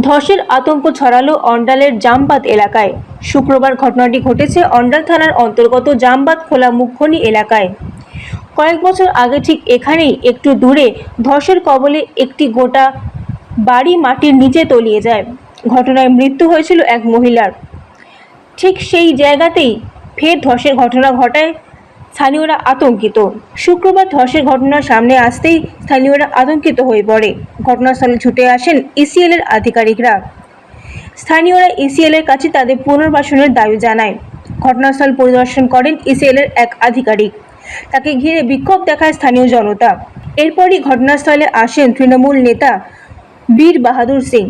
ধসের আতঙ্ক ছড়ালো অন্ডালের জামবাদ এলাকায়। শুক্রবার ঘটনাটি ঘটেছে অন্ডাল থানার অন্তর্গত জামবাদ খোলা মুখনি এলাকায়। কয়েক বছর আগে ঠিক এখানেই একটু দূরে ধসের কবলে একটি গোটা বাড়ি মাটির নিচে তলিয়ে যায়। ঘটনায় মৃত্যু হয়েছিল এক মহিলার। ঠিক সেই জায়গাতেই ফের ধসের ঘটনা ঘটায় স্থানীয়রা আতঙ্কিত শুক্রবার ধসের ঘটনার সামনে আসতেই স্থানীয়রা আতঙ্কিত হয়ে পড়ে ঘটনাস্থলে ছুটে আসেন ইসিএল এর আধিকারিকরা স্থানীয়রা ইসিএল এর কাছে তাদের পুনর্বাসনের দাবি জানায় ঘটনাস্থল পরিদর্শন করেন ইসিএল এর এক আধিকারিক তাকে ঘিরে বিক্ষোভ দেখায় স্থানীয় জনতা এরপরই ঘটনাস্থলে আসেন তৃণমূল নেতা বীর বাহাদুর সিং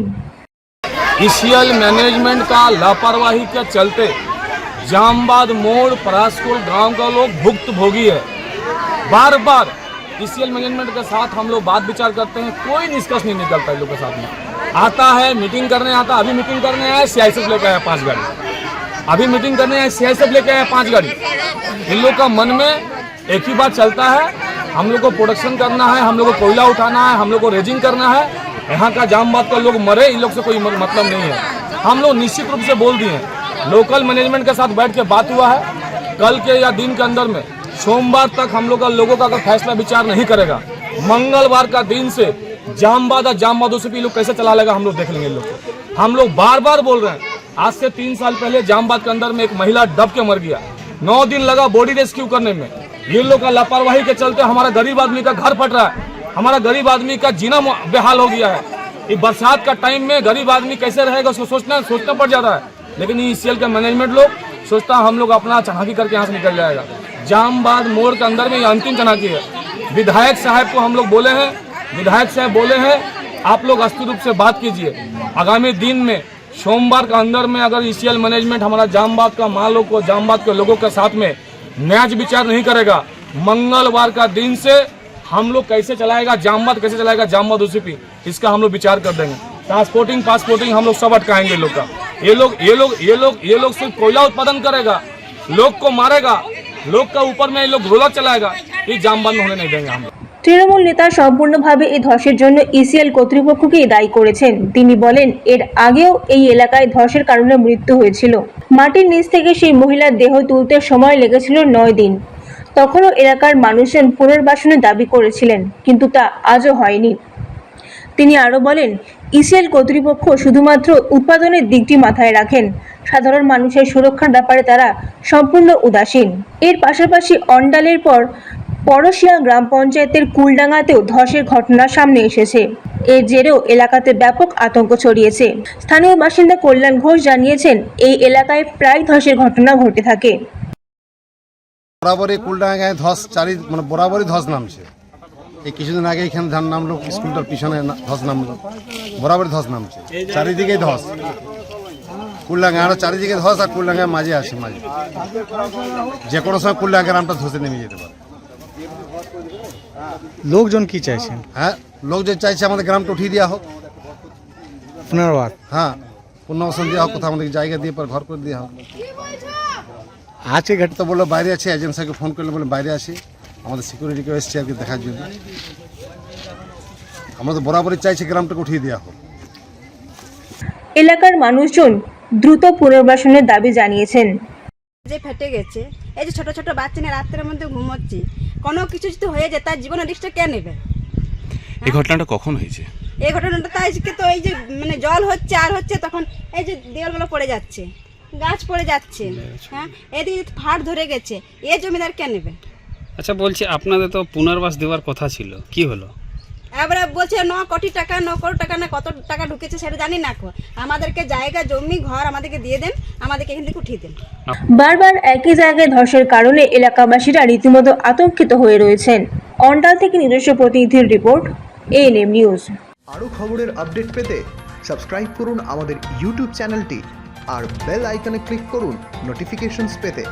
ईसीएल मैनेजमेंट का लापरवाही के चलते जामबाद मोड़ परासकुल गाँव का लोग भुक्त भोगी है बार बार ईसीएल मैनेजमेंट के साथ हम लोग बात विचार करते हैं, कोई निष्कर्ष नहीं निकलता लोग के साथ में। आता है मीटिंग करने आता, अभी मीटिंग करने आया सीआईएसएफ लेके आया पाँच गाड़ी। अभी मीटिंग करने आया सीआईएसएफ लेके आया पाँच गाड़ी। इन लोग का मन में एक ही बात चलता है, हम लोग को प्रोडक्शन करना है, हम लोग को कोयला उठाना है, हम लोग को रेजिंग करना है। यहाँ का जामबाद का लोग मरे, इन लोग से कोई मतलब नहीं है। हम लोग निश्चित रूप से बोल दिए हैं। लोकल मैनेजमेंट के साथ बैठ के बात हुआ है। कल के या दिन के अंदर में, सोमवार तक हम लोग का लोगों का अगर फैसला विचार नहीं करेगा, मंगलवार का दिन से जामबाद जामबादों से भी लोग कैसे चला लेगा, हम लोग देख लेंगे लोग। हम लोग बार बार बोल रहे हैं, आज से तीन साल पहले जामबाद के अंदर में एक महिला डब के मर गया। नौ दिन लगा बॉडी रेस्क्यू करने में। ये लोग का लापरवाही के चलते हमारा गरीब आदमी का घर फट रहा है। हमारा गरीब आदमी का जीना बेहाल हो गया है। ये बरसात का टाइम में गरीब आदमी कैसे रहेगा, उसको सोचना सोचना पड़ जाता है। लेकिन ये ईसीएल का मैनेजमेंट लोग सोचता हम लोग अपना चढ़ाकी करके यहाँ से निकल जाएगा। जामबाद मोड़ के अंदर में ये अंतिम चढ़ाकी है। विधायक साहब को हम लोग बोले हैं, विधायक साहब बोले हैं, आप लोग अस्थिर रूप से बात कीजिए। आगामी दिन में, सोमवार के अंदर में अगर ईसीएल मैनेजमेंट हमारा जामबाद का मालों को, जामबाद के लोगों के साथ में न्याय विचार नहीं करेगा, मंगलवार का दिन से हम लोग कैसे चलाएगा, जामबाद कैसे चलाएगा, जामबाद उसी इसका हम लोग विचार कर देंगे। ट्रांसपोर्टिंग पासपोर्टिंग हम लोग सब अटकाएँगे लोग का। ये लोग ये लोग ये लोग ये लोग सिर्फ कोयला उत्पादन करेगा लोग को मारेगा लोग का ऊपर में ये लोग ढोलक चलाएगा ये जामबाद में होने नहीं देंगे हम लोग তৃণমূল নেতা সম্পূর্ণভাবে এই ধসের জন্য ইসিএল কর্তৃপক্ষকেই দায়ী করেছেন তিনি বলেন এর আগেও এই এলাকায় ধসের কারণে মৃত্যু হয়েছিল মাটির নিচ থেকে সেই মহিলার দেহ তুলতে সময় লেগেছিল নয় দিন তখনও এলাকার মানুষজন পুনর্বাসনের দাবি করেছিলেন কিন্তু তা আজও হয়নি তিনি আরও বলেন ইসিএল কর্তৃপক্ষ শুধুমাত্র উৎপাদনের দিকটি মাথায় রাখেন। সাধারণ মানুষের সুরক্ষার ব্যাপারে তারা সম্পূর্ণ উদাসীন। এর পাশাপাশি অন্ডালের পর পরশিয়া গ্রাম পঞ্চায়েতের কুলডাঙ্গাতেও ধসের ঘটনা সামনে এসেছে। এর জেরেও এলাকাতে ব্যাপক আতঙ্ক ছড়িয়েছে। স্থানীয় বাসিন্দা কল্যাণ ঘোষ জানিয়েছেন, এই এলাকায় প্রায় ধসের ঘটনা ঘটে থাকে। বরাবরই কুলডাঙ্গায় ধস, চারি মানে বরাবরই ধস নামছে। এই কিছুদিন আগে এখানে ধান নামলো স্কুলটার পিছনে ধস নামলো। বরাবর ধস নামছে। চারিদিকেই ধস। কুলডাঙ্গা আরও চারিদিকে ধস আর কুলডাঙ্গায় মাঝে আছে মাঝে। যে কোনো সময় কুলডাঙ্গা গ্রামটা ধসে নেমে যেতে পারে। লোকজন কি চাইছেন? হ্যাঁ লোকজন চাইছে আমাদের গ্রামটা উঠিয়ে দেওয়া হোক। পুনর্বার। হ্যাঁ পুনর্বাসন দেওয়া হোক কোথাও আমাদের জায়গা দিয়ে পর ঘর করে দেওয়া হোক। আজকে ঘট তো বলল বাইরে আছে এজেন্সিকে ফোন করলে বলে বাইরে আসি আমাদের সিকিউরিটি কেউ এসছে আর কি দেখার জন্য। আমরা তো বরাবরই চাইছি গ্রামটাকে উঠিয়ে দেওয়া হোক। এলাকার মানুষজন দ্রুত পুনর্বাসনের দাবি জানিয়েছেন। যে ফেটে গেছে এই যে ছোট ছোট বাচ্চা নিয়ে রাত্রের মধ্যে ঘুমোচ্ছি কোনো কিছু যদি হয়ে যায় তার জীবনের রিস্কটা কে নেবে? এই ঘটনাটা কখন হয়েছে? এই ঘটনাটা তো আজকে তো এই যে মানে জল হচ্ছে আর হচ্ছে তখন এই যে দেওয়ালগুলো পড়ে যাচ্ছে গাছ পড়ে যাচ্ছে হ্যাঁ? এদিকে ফাট ধরে গেছে এ জমিদার কে নেবে? আচ্ছা বলছি আপনাদের তো পুনর্বাস দেওয়ার কথা ছিল। কি হলো? এবারে বলছে ন কোটি টাকা ন কোটি টাকা না কত টাকা ঢুকেছে সেটা জানি না কো আমাদেরকে জায়গা জমি ঘর আমাদেরকে দিয়ে দেন আমাদেরকে এখান থেকে উঠিয়ে দেন। বারবার একই জায়গায় ধসের কারণে এলাকাবাসীরা রীতিমতো আতঙ্কিত হয়ে রয়েছেন। অন্ডাল থেকে নিজস্ব প্রতিনিধির রিপোর্ট এএনএম নিউজ আরও খবরের আপডেট পেতে সাবস্ক্রাইব করুন আমাদের ইউটিউব চ্যানেলটি আর বেল আইকনে ক্লিক করুন নোটিফিকেশনস পেতে।